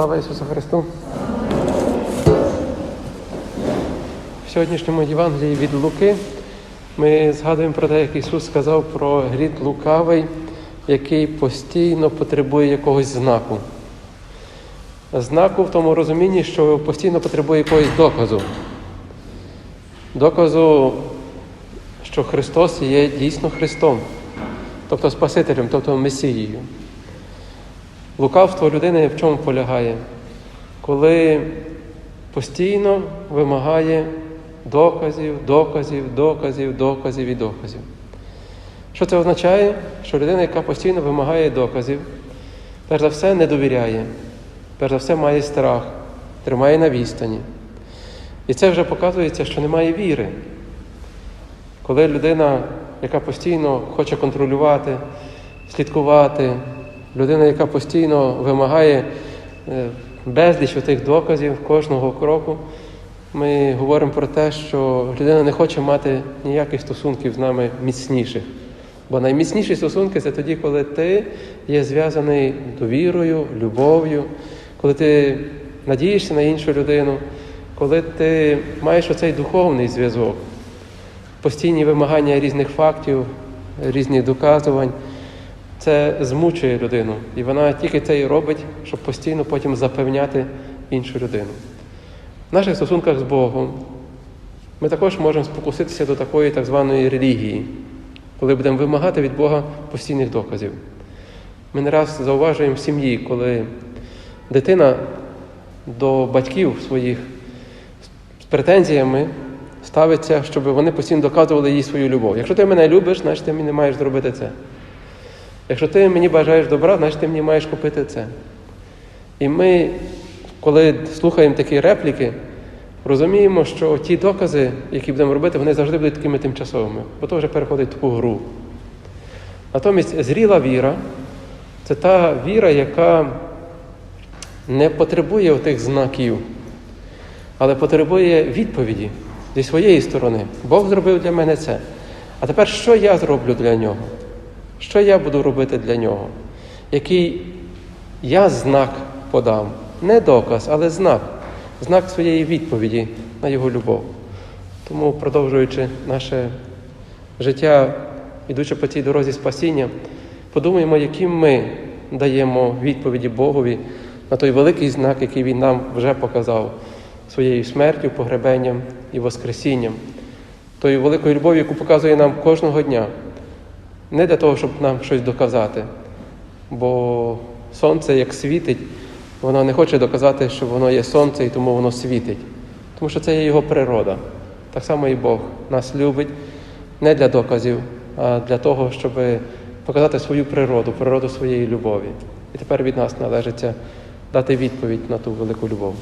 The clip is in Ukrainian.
Слава Ісусу Христу! В сьогоднішньому Євангелії від Луки ми згадуємо про те, як Ісус сказав про грід лукавий, який постійно потребує якогось знаку. Знаку в тому розумінні, що постійно потребує якогось доказу. Доказу, що Христос є дійсно Христом, тобто Спасителем, тобто Месією. Лукавство людини в чому полягає? Коли постійно вимагає доказів, доказів, доказів, доказів і доказів. Що це означає? Що людина, яка постійно вимагає доказів, перш за все не довіряє, перш за все має страх, тримає на відстані. І це вже показується, що немає віри. Коли людина, яка постійно хоче контролювати, слідкувати, людина, яка постійно вимагає е, безліч тих доказів кожного кроку, ми говоримо про те, що людина не хоче мати ніяких стосунків з нами міцніших. Бо найміцніші стосунки це тоді, коли ти є зв'язаний довірою, любов'ю, коли ти надієшся на іншу людину, коли ти маєш оцей духовний зв'язок, постійні вимагання різних фактів, різних доказувань. Це змучує людину, і вона тільки це і робить, щоб постійно потім запевняти іншу людину. В наших стосунках з Богом ми також можемо спокуситися до такої так званої релігії, коли будемо вимагати від Бога постійних доказів. Ми не раз зауважуємо в сім'ї, коли дитина до батьків своїх з претензіями ставиться, щоб вони постійно доказували їй свою любов. Якщо ти мене любиш, значить ти мені не маєш зробити це. Якщо ти мені бажаєш добра, значить ти мені маєш купити це. І ми, коли слухаємо такі репліки, розуміємо, що ті докази, які будемо робити, вони завжди будуть такими тимчасовими, бо то вже переходить в таку гру. Натомість зріла віра це та віра, яка не потребує тих знаків, але потребує відповіді зі своєї сторони. Бог зробив для мене це. А тепер що я зроблю для нього? Що я буду робити для нього? Який я знак подам? Не доказ, але знак, знак своєї відповіді на його любов. Тому, продовжуючи наше життя, ідучи по цій дорозі спасіння, подумаємо, які ми даємо відповіді Богові на той великий знак, який Він нам вже показав своєю смертю, погребенням і Воскресінням, тою великою любов'ю, яку показує нам кожного дня. Не для того, щоб нам щось доказати, бо сонце як світить, воно не хоче доказати, що воно є сонце і тому воно світить. Тому що це є його природа. Так само і Бог нас любить не для доказів, а для того, щоб показати свою природу, природу своєї любові. І тепер від нас належиться дати відповідь на ту велику любов.